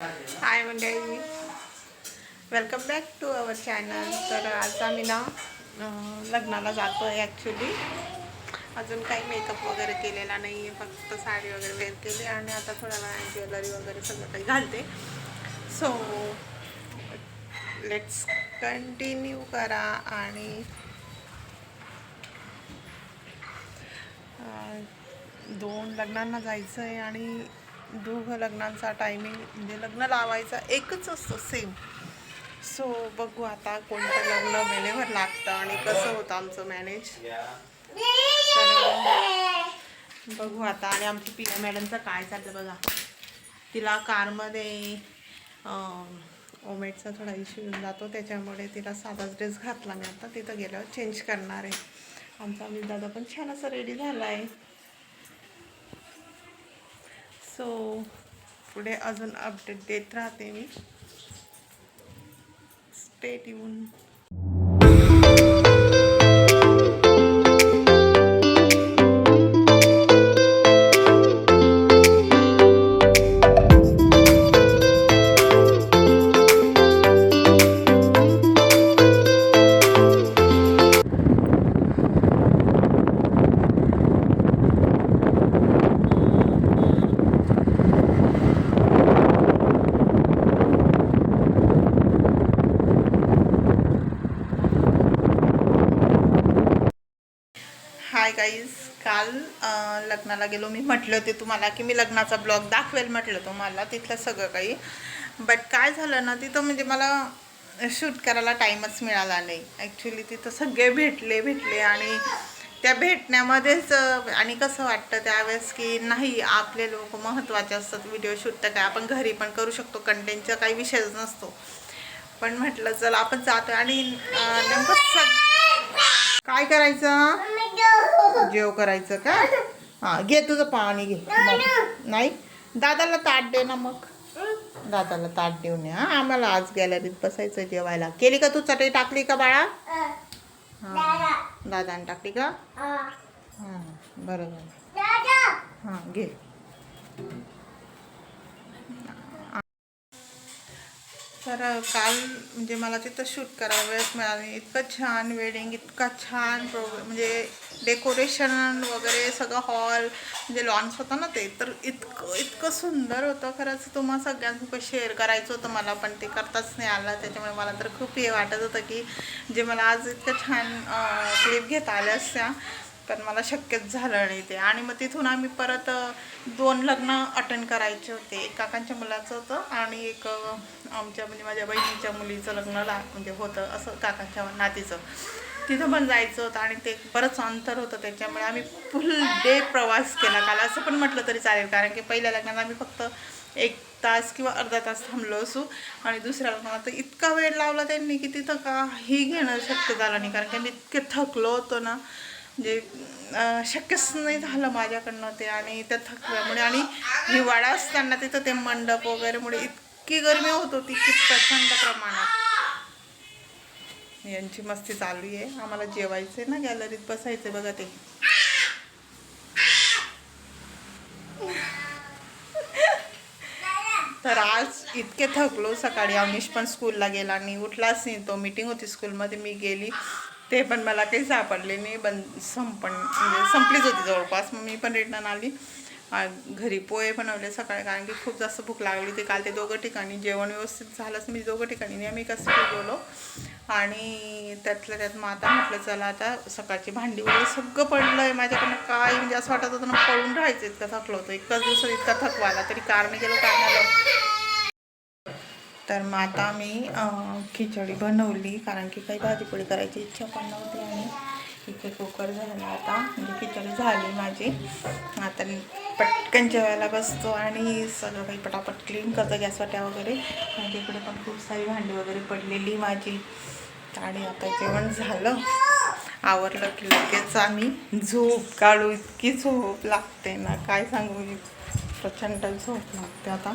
हाय मंडळी. Welcome back to our channel तर आज आम्ही ना लग्नाला जातो आहे ॲक्च्युली अजून काही मेकअप वगैरे केलेला नाही आहे फक्त साडी वगैरे वेअर केली आणि आता थोड्या वेळा ज्वेलरी वगैरे सगळं काही घालते. सो लेट्स कंटिन्यू करा आणि दोन लग्नांना जायचं आहे आणि दोघं लग्नांचा टायमिंग म्हणजे लग्न लावायचा एकच असतो सेम सो बघू आता कोणतं लग्न वेळेवर लागतं आणि कसं होतं आमचं मॅनेज तर बघू आता आणि आमची पिया मॅडमचं काय चाललं बघा. तिला कारमध्ये ओमेटचा थोडा इश्यू येऊन जातो त्याच्यामुळे तिला साधाच ड्रेस घातला मी आता. तिथं गेल्यावर चेंज करणार आहे. आमचा अमित दादा पण छान असा रेडी झाला आहे सो पुढे अजून अपडेट देत राहते मी. स्टेट येऊन हाय गाईज काल लग्नाला गेलो. मी म्हटलं होते तुम्हाला की मी लग्नाचा ब्लॉग दाखवेल म्हटलं तुम्हाला तिथलं सगळं काही. बट काय झालं ना तिथं म्हणजे मला शूट करायला टाईमच मिळाला नाही. ॲक्च्युली तिथं सगळे भेटले भेटले आणि त्या भेटण्यामध्येच आणि कसं वाटतं त्यावेळेस की नाही आपले लोक महत्त्वाचे असतात व्हिडिओ शूट तर काय आपण घरी पण करू शकतो कंटेंटचा काही विषयच नसतो. पण म्हटलं चल आपण जातो आणि नेमकं सग काय करायचं? जेव करायचं का? हा घे तुझं पाणी घे. नाही? दादाला ताट दे ना मग. दादाला ताट देऊन ये हा. आम्हाला आज गॅलरीत बसायचं जेवायला. केली का तू चटई टाकली का बाळा? हा. दादाने टाकली का? हां बरं झालं हां घे. तर काल म्हणजे मला तिथं शूट करावं वेळच इतकं छान वेडिंग इतका छान प्रो म्हणजे डेकोरेशन वगैरे सगळं हॉल म्हणजे लॉन्स होता ना ते तर इतकं इतकं सुंदर होतं. खरंच तुम्हा सगळ्यांसोबत शेअर करायचं होतं मला पण ते करताच नाही आलं. त्याच्यामुळे मला तर खूप हे वाटत होतं की जे मला आज इतकं छान क्लिप घेता आल्या असत्या पण मला शक्यच झालं नाही ते. आणि मग तिथून आम्ही परत दोन लग्न अटेंड करायचे होते. एक काकांच्या मुलाचं होतं आणि एक आमच्या म्हणजे माझ्या बहिणीच्या मुलीचं लग्न ला म्हणजे होतं असं काकांच्या नातीचं. तिथं पण जायचं होतं आणि ते बरंच अंतर होतं त्याच्यामुळे आम्ही फुल डे प्रवास केला काल. असं पण म्हटलं तरी चालेल कारण की पहिल्या लग्नात आम्ही फक्त एक तास किंवा अर्धा तास थांबलो असू आणि दुसऱ्या लग्नाला तर इतका वेळ लावला त्यांनी की तिथं काही घेणं शक्य झालं नाही कारण की आम्ही इतके थकलो होतो ना. म्हणजे शक्यच नाही झालं माझ्याकडनं ते आणि त्या थकल्यामुळे आणि हिवाळा असताना तिथं ते मंडप वगैरेमुळे इतकी गरमी होत होती की प्रचंड प्रमाणात. यांची मस्ती चालू आहे. आम्हाला जेवायचंय ना गॅलरीत बसायचंय बघा ते. तर आज इतके थकलो सकाळी. अवनीश पण स्कूलला गेला आणि उठलाच नाही. तो मीटिंग होती स्कूलमध्ये मी गेली. ते पण मला काही सापडले नाही. बन संपण म्हणजे संपलीच होती जवळपास. मग मी पण रिटर्न आली. घरी पोहे बनवले सकाळी कारण की खूप जास्त भूक लागली ते काल ते दोघं ठिकाणी जेवण व्यवस्थित झालंच मी दोघं ठिकाणी नेहमी कसं गेलो. आणि त्यातल्या त्यात मग आता म्हटलं चला आता सकाळची भांडी वगैरे सगळं पडलं आहे माझ्याकडनं. काय? म्हणजे असं वाटत होतं ना पळून राहायचं इतकं थकलो होतं. एकाच दिवसात इतका थकवा आला तरी कारने गेलो आलं. तर मग आता मी खिचडी बनवली. कारण की काही भाजीपोळी करायची इच्छा पण नव्हती आणि इथे कुकर झालं आता. म्हणजे खिचडी झाली माझी. आता मी पटकन जेवायला बसतो आणि सगळं काही पटापट क्लीन करतो. गॅसवाट्या वगैरे. आणि तिकडे पण खूप सारी भांडी वगैरे पडलेली माझी. आणि आता जेवण झालं. आवरलं की लगेच आम्ही झोप काढू. इतकी झोप लागते ना. काय सांगू? प्रचंड झोप लागते आता.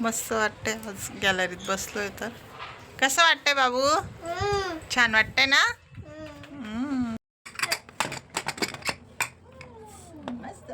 मस्त वाटतंय आज गॅलरीत बसलोय तर. कसं वाटतंय बाबू? छान वाटतंय ना? हं. मस्त.